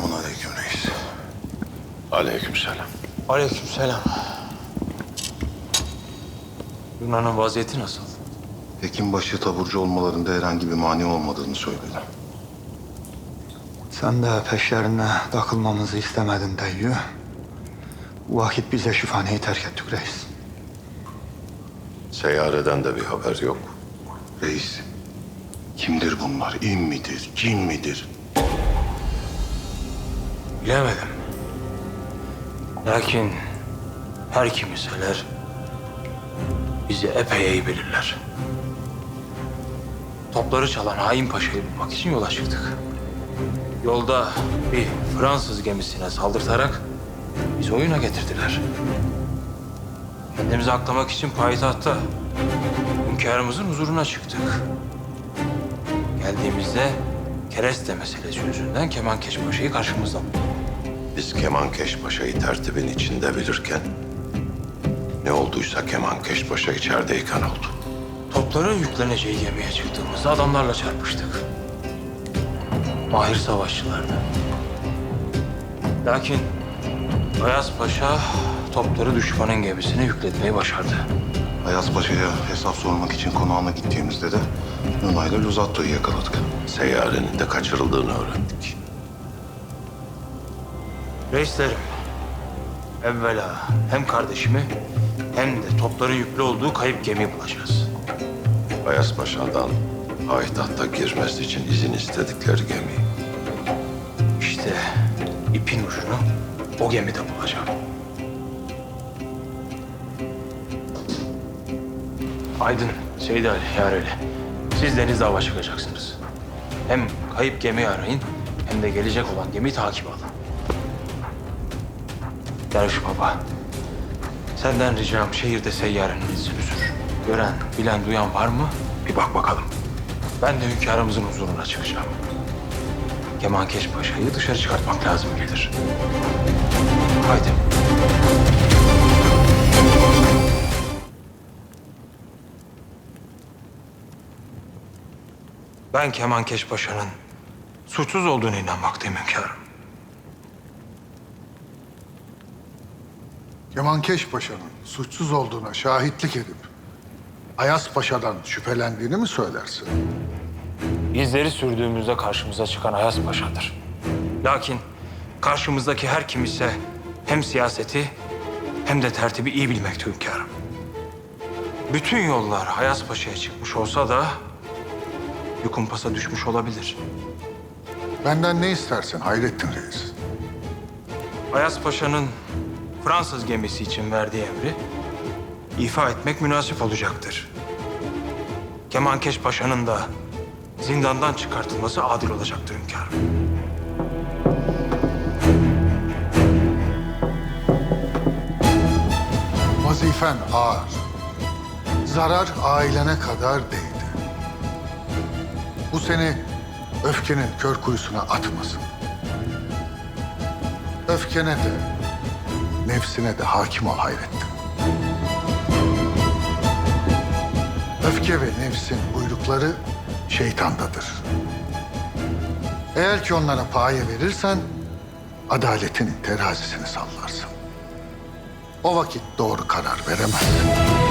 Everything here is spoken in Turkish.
Selamun aleyküm reis. Aleyküm selam. Aleyküm selam. Yunan'ın vaziyeti nasıl? Hekimbaşı taburcu olmalarında herhangi bir mani olmadığını söyledi. Sen de peşlerine takılmamızı istemedin dayı. Bu vakit biz de şifaneyi terk ettik reis. Seyyareden de bir haber yok. Reis, kimdir bunlar? İn midir, cin midir? Bilemedim. Lakin her kimseler bizi epey iyi bilirler. Topları çalan hain paşayı bulmak için yola çıktık. Yolda bir Fransız gemisine saldırtarak bizi oyuna getirdiler. Kendimizi aklamak için payitahtta hünkârımızın huzuruna çıktık. Geldiğimizde kereste meselesi yüzünden Kemankeş Paşa'yı karşımızda. Biz Kemankeş Paşa'yı tertibin içinde bilirken... ...ne olduysa Kemankeş Paşa içerideyken oldu. Topların yükleneceği gemiye çıktığımızda adamlarla çarpıştık. Mahir savaşçılardı. Lakin Ayas Paşa topları düşmanın gemisine yükletmeyi başardı. Ayaz Paşa'ya hesap sormak için konağına gittiğimizde de Nunay'la Luzatto'yu yakaladık. Seyyarenin de kaçırıldığını öğrendik. Reislerim, evvela hem kardeşimi hem de topların yüklü olduğu kayıp gemiyi bulacağız. Ayas Paşa'dan payitahta girmesi için izin istedikleri gemi. İşte ipin ucunu o gemide bulacağım. Aydın, Seyit Ali, Yareli. Siz denizde hava çıkacaksınız. Hem kayıp gemiyi arayın hem de gelecek olan gemiyi takip alın. Derviş Baba, senden ricam şehirde seyyarenin izini sür. Gören, bilen, duyan var mı? Bir bak bakalım. Ben de hünkârımızın huzuruna çıkacağım. Kemankeş Paşa'yı dışarı çıkartmak lazım gelir. Haydi. Ben Kemankeş Paşa'nın suçsuz olduğunu inanmaktayım hünkârım. Kemankeş Paşa'nın suçsuz olduğuna şahitlik edip Ayas Paşa'dan şüphelendiğini mi söylersin? İzleri sürdüğümüzde karşımıza çıkan Ayas Paşa'dır. Lakin karşımızdaki her kim ise hem siyaseti hem de tertibi iyi bilmekte hünkârım. Bütün yollar Ayas Paşa'ya çıkmış olsa da bir kumpasa düşmüş olabilir. Benden ne istersin Hayrettin Reis? Ayas Paşa'nın Fransız gemisi için verdiği emri ifa etmek münasip olacaktır. Kemankeş Paşa'nın da zindandan çıkartılması adil olacaktır hünkârım. Vazifen ağır. Zarar ailene kadar değdi. Bu seni öfkenin kör kuyusuna atmasın. Öfkene de, nefsine de hakim ol Hayrettin. Öfke ve nefsin buyrukları şeytandadır. Eğer ki onlara paye verirsen, adaletin terazisini sallarsın. O vakit doğru karar veremezsin.